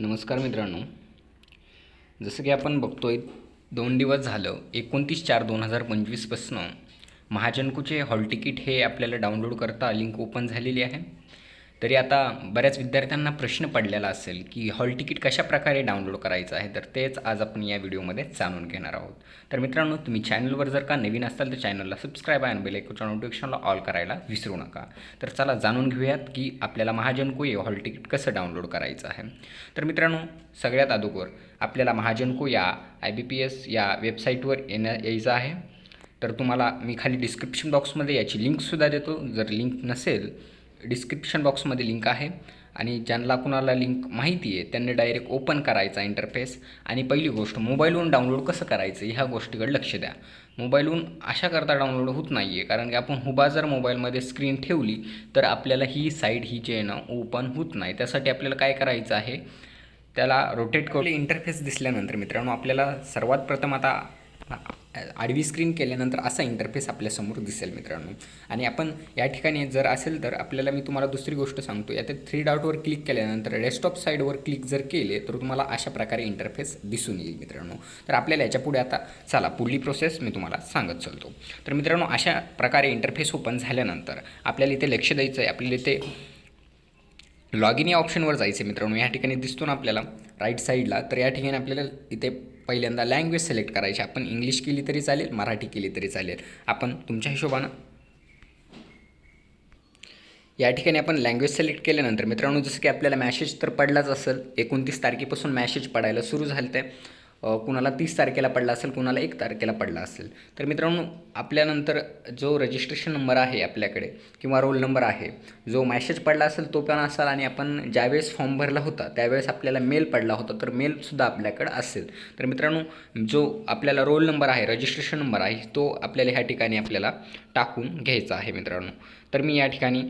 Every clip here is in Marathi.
नमस्कार मित्रांनो. जसं की आपण बघतोय दोन दिवस झालं एकोणतीस चार दोन हजार पंचवीसपासनं महाजनकूचे हॉल तिकीट हे आपल्याला डाउनलोड करता लिंक ओपन झालेली आहे. तरी आता बऱ्याच विद्यार्थ्यांना प्रश्न पडलेला असेल की हॉल तिकीट कशाप्रकारे डाउनलोड करायचं आहे? तर तेच आज आपण या व्हिडिओमध्ये जाणून घेणार आहोत. तर मित्रांनो तुम्ही चॅनलवर जर का नवीन असाल तर चॅनलला सबस्क्राईब आणि बेलेकोच्या नोटिफिकेशनला ऑल करायला विसरू नका. तर चला जाणून घेऊयात की आपल्याला महाजनको हे हॉल तिकीट कसं डाउनलोड करायचं आहे. तर मित्रांनो सगळ्यात अगोदर आपल्याला महाजनको या आय बी पी एस या वेबसाईटवर येण्या यायचं आहे. तर तुम्हाला मी खाली डिस्क्रिप्शन बॉक्समध्ये याची लिंकसुद्धा देतो. जर लिंक नसेल डिस्क्रिप्शन बॉक्समध्ये लिंक आहे. आणि ज्यांना कुणाला लिंक माहिती आहे त्यांनी डायरेक्ट ओपन करायचा इंटरफेस आणि पहिली गोष्ट मोबाईलवरून डाउनलोड कसं करायचं ह्या गोष्टीकडे लक्ष द्या. मोबाईलहून अशा करता डाउनलोड होत नाही आहे कारण की आपण हुबा जर मोबाईलमध्ये स्क्रीन ठेवली तर आपल्याला ही साईट ही जे आहे ना ओपन होत नाही. त्यासाठी आपल्याला काय करायचं आहे त्याला रोटेट करून इंटरफेस दिसल्यानंतर मित्रांनो आपल्याला सर्वात प्रथम आता आडवी स्क्रीन केल्यानंतर असा इंटरफेस आपल्यासमोर दिसेल मित्रांनो. आणि आपण या ठिकाणी जर असेल तर आपल्याला मी तुम्हाला दुसरी गोष्ट सांगतो. यात थ्री डॉटवर क्लिक केल्यानंतर डेस्कटॉप साईडवर क्लिक जर केले तर तुम्हाला अशा प्रकारे इंटरफेस दिसून येईल मित्रांनो. तर आपल्याला याच्यापुढे आता चला पुढली प्रोसेस मी तुम्हाला सांगत चालतो. तर मित्रांनो अशा प्रकारे इंटरफेस ओपन झाल्यानंतर आपल्याला इथे लक्ष द्यायचं आहे आपल्याला इथे लॉग इन या ऑप्शनवर जायचं आहे मित्रांनो. या ठिकाणी दिसतो ना आपल्याला राईट साईडला तर या ठिकाणी आपल्याला इथे पहिल्यांदा लँग्वेज सिलेक्ट करायची. आपण इंग्लिश केली तरी चालेल मराठी केली तरी चालेल. आपण तुमच्या हिशोबानं या ठिकाणी आपण लँग्वेज सिलेक्ट केल्यानंतर मित्रांनो जसं की आपल्याला मॅसेज तर पडलाच असेल. एकोणतीस तारखेपासून मॅसेज पडायला सुरू झालं आहे कुणाला तीस तारखेला पडला असेल कुणाला एक तारखेला पडला असेल. तर मित्रांनो आपल्यानंतर जो रजिस्ट्रेशन नंबर आहे आपल्याकडे किंवा रोल नंबर आहे जो मॅसेज पडला असेल तो पण असाल आणि आपण ज्यावेळेस फॉर्म भरला होता त्यावेळेस आपल्याला मेल पडला होता तर मेलसुद्धा आपल्याकडं असेल. तर मित्रांनो जो आपल्याला रोल नंबर आहे रजिस्ट्रेशन नंबर आहे तो आपल्याला ह्या ठिकाणी आपल्याला टाकून घ्यायचा आहे मित्रांनो. तर मी या ठिकाणी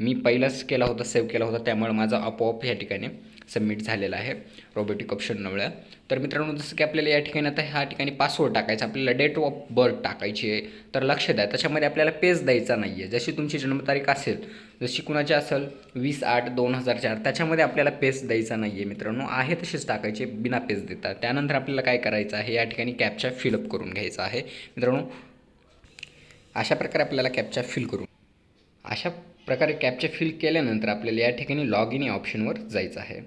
मी पहिलाच केला होता सेव्ह केला होता त्यामुळे माझा आपोआप या ठिकाणी सबमिट झालेला आहे रोबोटिक ऑप्शनमुळे तर मित्रांनो जसं की आपल्याला या ठिकाणी आता ह्या ठिकाणी पासवर्ड टाकायचा आपल्याला डेट ऑफ बर्थ टाकायची आहे तर लक्ष द्या. त्याच्यामध्ये आपल्याला पेज द्यायचा नाही आहे जशी तुमची जन्मतारीख असेल जशी कुणाची असेल वीस आठ दोन हजार चार त्याच्यामध्ये आपल्याला पेज द्यायचा नाही आहे मित्रांनो. आहे तसेच टाकायचे बिना पेज देता. त्यानंतर आपल्याला काय करायचं आहे या ठिकाणी कॅपचा फिलअप करून घ्यायचा आहे. मित्रांनो अशा प्रकारे आपल्याला कॅपचा फिल करून अशा प्रकारे कॅपचे फिल केल्यानंतर आपल्याला या ठिकाणी लॉग इन या ऑप्शनवर जायचं आहे.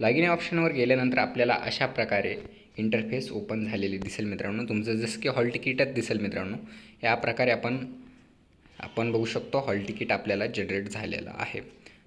लॉग इन या ऑप्शनवर गेल्यानंतर आपल्याला अशा प्रकारे इंटरफेस ओपन झालेली दिसेल मित्रांनो. तुमचं जसं की हॉल तिकीटच दिसेल मित्रांनो. या प्रकारे आपण आपण बघू शकतो हॉल तिकीट आपल्याला जनरेट झालेलं आहे.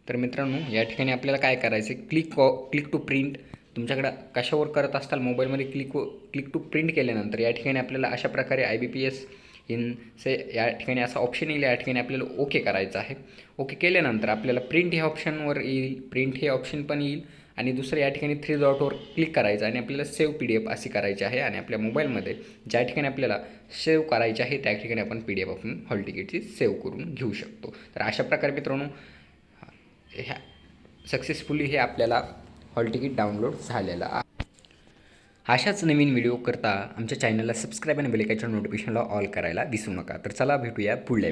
तर मित्रांनो या ठिकाणी आपल्याला काय करायचं आहे क्लिक क्लिक टू प्रिंट तुमच्याकडं कशावर करत असताल? मोबाईलमध्ये क्लिक क्लिक टू प्रिंट केल्यानंतर या ठिकाणी आपल्याला अशा प्रकारे I B P S in से या ठिकाणी असा ऑप्शन येईल या ठिकाणी आपल्याला ओके करायचं आहे. ओके केल्यानंतर आपल्याला प्रिंट ह्या ऑप्शनवर येईल प्रिंट हे ऑप्शन पण येईल आणि दुसरं या ठिकाणी थ्री डॉटवर क्लिक करायचं आणि आपल्याला सेव्ह पी डी एफ अशी करायची आहे आणि आपल्या मोबाईलमध्ये ज्या ठिकाणी आपल्याला सेव्ह करायची आहे त्या ठिकाणी आपण पी डी एफ आपण हॉल तिकीटची सेव्ह करून घेऊ शकतो. तर अशा प्रकारे मित्रांनो ह्या सक्सेसफुली हे आपल्याला हॉल तिकीट डाउनलोड झालेलं आहे. अशाच नवीन व्हिडिओ करता आमच्या चॅनलला सबस्क्राईब आणि बेलेकाच्या नोटिफिकेशनला ऑल करायला विसरू नका. तर चला भेटूया पुढल्या